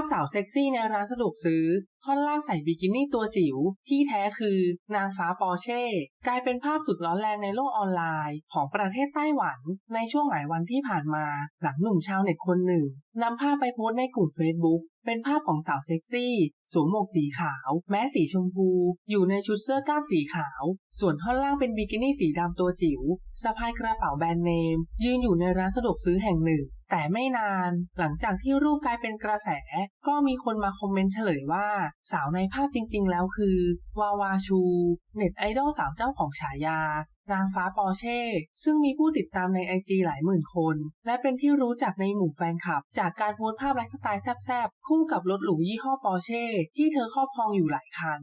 าพสาวเซ็กซี่ในร้านสะดวกซื้อ ท่อนล่างใส่บิกินี่ตัวจิ๋ว ที่แท้คือนางฟ้าปอร์เช่ กลายเป็นภาพสุดร้อนแรงในโลกออนไลน์ ของประเทศไต้หวัน ในช่วงหลายวันที่ผ่านมา หลังหนุ่มชาวเน็ตคนหนึ่งนำภาพไปโพสต์ในกลุ่ม Facebook เป็นภาพของสาวเซ็กซี่ สวมหมวกสีขาว แม้สีชมพู อยู่ในชุดเสื้อกล้ามสีขาว ส่วนท่อนล่างเป็นบิกินี่สีดำตัวจิ๋วสะพายกระเป๋าแบรนด์เนม ยืนอยู่ในร้านสะดวกซื้อแห่งหนึ่ง แต่ไม่นานหลังจากที่รูปกลายเป็นกระแส ก็มีคนมาคอมเมนต์เฉลยว่า สาวในภาพจริง ๆ แล้วคือ วาวาชู เน็ตไอดอลสาวเจ้าของฉายานางฟ้าปอร์เช่ ซึ่งมีผู้ติดตามในไอจีหลายหมื่นคน และเป็นที่รู้จักในหมู่แฟนคลับ จากการโพสต์ภาพไลฟ์สไตล์แซ่บๆ คู่กับรถหรูยี่ห้อปอร์เช่ ที่เธอครอบครองอยู่หลายคัน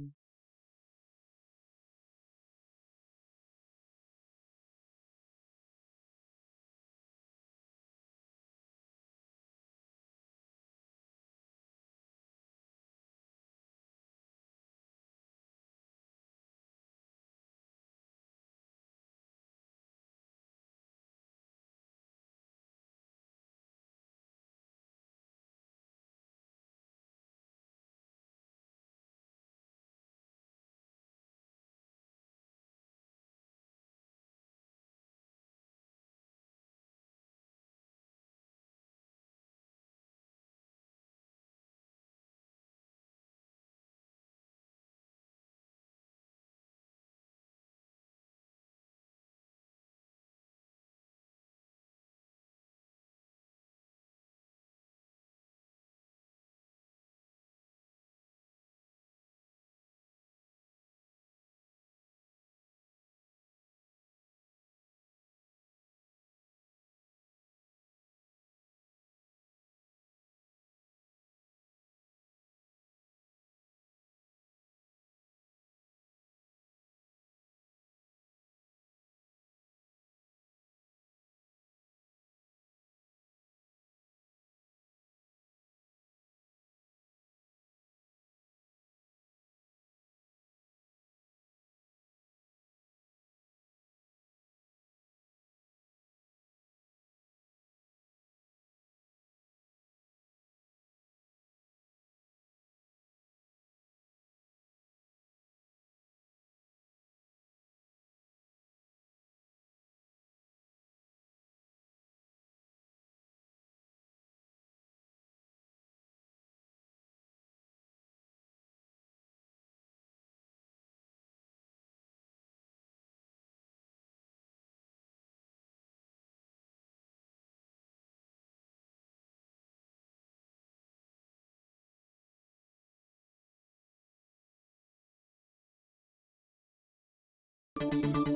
Thank you